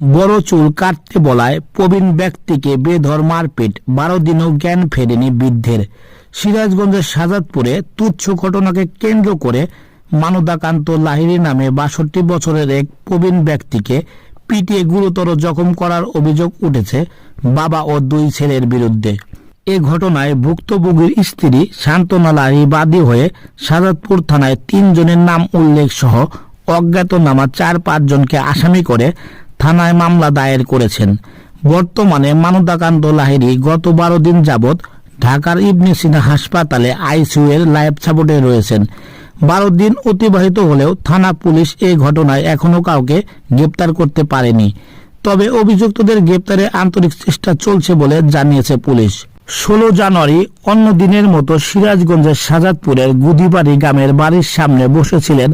বড় চুল কাটতে বলায় প্রবীণ ব্যক্তিকে বেধর মারপিট, বারো দিনও জ্ঞান ফেরেনি বৃদ্ধের। সিরাজগঞ্জের সাজাদপুরে তুচ্ছ ঘটনাকে কেন্দ্র করে মানদাকান্ত লাহিরি নামে বাষট্টি বছরের এক প্রবীণ ব্যক্তিকে পিটিয়ে গুরুতর জখম করার অভিযোগ উঠেছে বাবা ও দুই ছেলের বিরুদ্ধে। এ ঘটনায় ভুক্তভোগীর স্ত্রী শান্তনা লাহি বাদী হয়ে সাজাদপুর থানায় তিনজনের নাম উল্লেখ সহ অজ্ঞাতনামা চার পাঁচজনকে আসামি করে থানায় মামলা দায়ের করেছেন। বর্তমানে মানদাকান্ত লাহিরি গত বারো দিন যাবৎ ঢাকার ইবনে সিনা হাসপাতালে আইসিইউ এর লাইফ সাপোর্টে রয়েছেন। বারো দিন অতিবাহিত হলেও থানা পুলিশ এই ঘটনায় এখনও কাউকে গ্রেপ্তার করতে পারেনি। তবে অভিযুক্তদের গ্রেপ্তারে আন্তরিক চেষ্টা চলছে বলে জানিয়েছে পুলিশ। ষোলো জানুয়ারি অন্য দিনের মতো সিরাজগঞ্জের সাজাদপুরের গুদিবাড়ি গ্রামের বাড়ির সামনে বসেছিলেন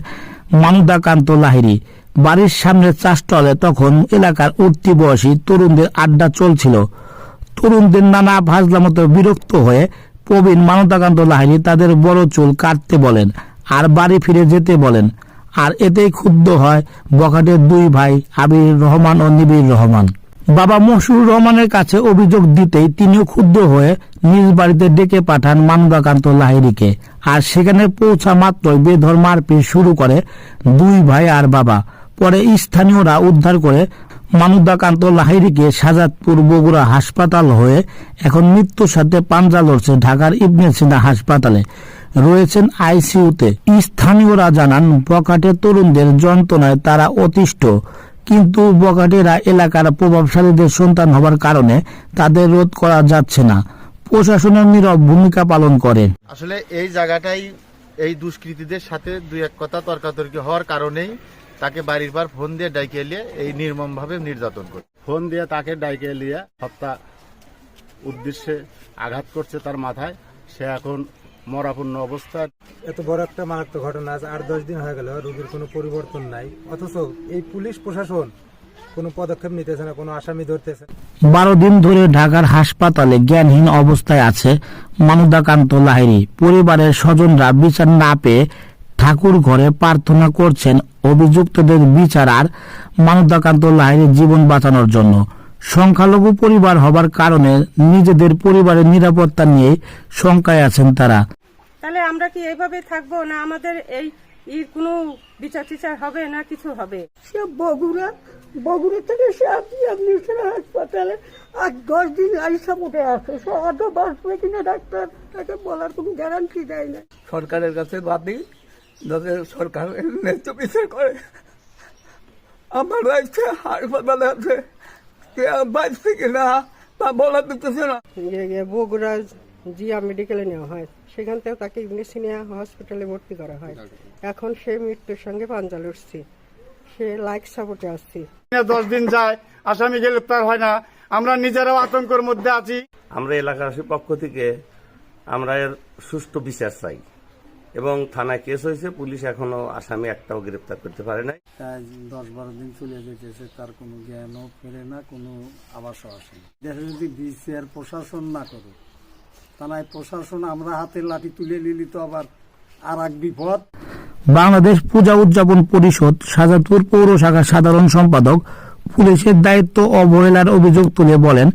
মানুদাকান্ত লাহিরি বাড়ির সামনে চাষটলে তখন এলাকার উঠতি বয়সী তরুণদের আড্ডা চলছিল। তরুণদের নানা ভাজলামতো বিরক্ত হয়ে প্রবীণ মানদাকান্ত লাহিনী তাদের বড় চুল কাটতে বলেন আর বাড়ি ফিরে যেতে বলেন। আর এতেই ক্ষুব্ধ হয় বখাটের দুই ভাই আবির রহমান ও নিবির রহমান। বাবা মশিউর রহমানের কাছে অভিযোগ দিতেই তিনিও ক্ষুব্ধ হয়ে নিজ বাড়িতে ডেকে পাঠান মানদাকান্ত লাহিড়িকে আর সেখানে পৌঁছা মাত্রই বেধর মারপিট শুরু করে দুই ভাই আর বাবা। পরে স্থানীয়রা উদ্ধার করে মানুদাকান্ত লাহিড়িকে সাজাদপুর বগুড়া হাসপাতাল হয়ে এখন মৃত্যুর সাথে পাঞ্জা লড়ছে ঢাকার ইবনে সিনা হাসপাতালে। রয়েছেন আইসিইউতে। স্থানীয়রা জানান বকাটে তরুণদের যন্ত্রণায় তারা অতিষ্ঠ। কিন্তু বকাটেরা এলাকার প্রভাবশালীদের সন্তান হবার কারণে তাদের রোধ করা যাচ্ছে না। প্রশাসনের নীরব ভূমিকা পালন করে। আসলে এই জায়গাটাই এই দুষ্কৃতীদের সাথে দুই এক কথা তর্কাতর্কি হওয়ার কারণেই তাকে বাড়ির পর ফোন দিয়ে ডাইকে এলিয়ে এই নির্মম ভাবে নির্যাতন করে। ফোন দিয়ে তাকে ডাইকে নিয়ে হত্যা উদ্দেশ্যে আঘাত করছে তার মাথায়। সে এখন মরাপূর্ণ অবস্থা এত বড় একটা মারাত্মক ঘটনা আজ আট দশ দিন হয়ে গেল রোগীর কোনো পরিবর্তন নাই। অথচ এই পুলিশ প্রশাসন কোনো পদক্ষেপ নিতেছে না কোনো আসামি ধরতেছে বারো দিন ধরে ঢাকার হাসপাতালে জ্ঞানহীন অবস্থায় আছে মানুদাকান্ত লাহিড়ী। পরিবারের স্বজনরা বিচার না পেয়ে ঠাকুর ঘরে প্রার্থনা করছেন অভিযুক্তদের বিচার আর মানুদাকান্ত লাহিড়ীর জীবন বাঁচানোর জন্য। সংখ্যালঘু পরিবার হবার কারণে নিজেদের পরিবারের নিরাপত্তা নিয়ে শঙ্কায় আছেন তারা। তাহলে আমরা কি এইভাবে থাকব না আমাদের এই ই কোনো বিচার টিচার হবে না কিছু হবে? সে বগুড়া বগুড়া থেকে সে আপনি আপনি হাসপাতালে আর দশ দিন আইসা উঠে আসে সে অত বাঁচবে কিনা ডাক্তার তাকে বলার কোনো গ্যারান্টি দেয় না। সরকারের কাছে বাদি যাতে সরকার ন্যায্য বিচার করে। আমার রাইছে হাসপাতালে আছে। কে বাঁচছে কিনা তা বলা দিতেছে না। বগুড়া জিয়া মেডিকেলে নেওয়া হয় সেখান থেকে তাকে ইংলিশিনিয়া হসপিটালে ভর্তি করা হয়। এখন সে মৃত্যুর সঙ্গে পাঞ্জা লড়ছি। সে লাইক সাপোর্টে আসছি দশ দিন যায় আসামি গ্রেপ্তার হয় না। আমরা নিজেরাও আতঙ্কের মধ্যে আছি। আমরা এলাকাবাসীর পক্ষ থেকে আমরা এর সুষ্ঠু বিচার চাই। এবং থানায় কেস হয়েছে। পুলিশ এখনও আসামি একটাও গ্রেপ্তার করতে পারে নাই। দশ বারো দিন চলে যেতেছে তার কোনো জ্ঞানও ফেরে না কোনো আবাসও আসে না। যদি বিচার প্রশাসন না করে থানায় প্রশাসন আমরা হাতে লাঠি তুলে নিলি তো আবার আর এক বিপদ। বাংলাদেশ পূজা উদযাপন পরিষদ সাজাদপুর পৌর শাখার সাধারণ সম্পাদক পুলিশের দায়িত্ব অবহেলার অভিযোগ তুলে বলেন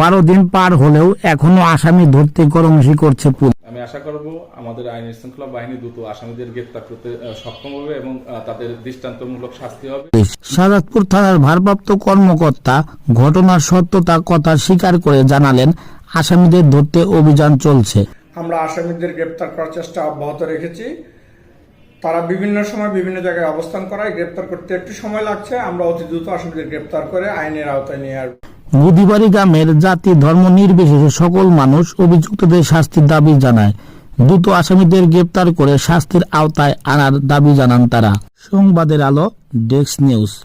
বারো দিন পার হলেও এখনও আসামি ধরতে গরমসি করছে পুলিশ। আশা করব আমাদের আইন শৃঙ্খলা বাহিনী দ্রুত আসামিদের গ্রেপ্তার করতে সক্ষম হবে এবং তাদের দৃষ্টান্তমূলক শাস্তি হবে। সাজাদপুর থানার ভারপ্রাপ্ত কর্মকর্তা ঘটনার সত্যতা কথা স্বীকার করে জানালেন আসামিদের ধরতে অভিযান চলছে। আমরা আসামিদের গ্রেপ্তার করার চেষ্টা অব্যাহত রেখেছি। তারা বিভিন্ন সময় বিভিন্ন জায়গায় অবস্থান করায়। গ্রেপ্তার করতে একটু সময় লাগছে। আমরা অতি দ্রুত আসামিদের গ্রেপ্তার করে আইনের আওতায় নিয়ে আসব। গুদিবাড়ি গ্রামের জাতি ধর্ম নির্বিশেষে সকল মানুষ অভিযুক্তদের শাস্তির দাবি জানায়। দ্রুত আসামিদের গ্রেপ্তার করে শাস্তির আওতায় আনার দাবি জানান তারা। সংবাদের আলো, ডেস্ক নিউজ।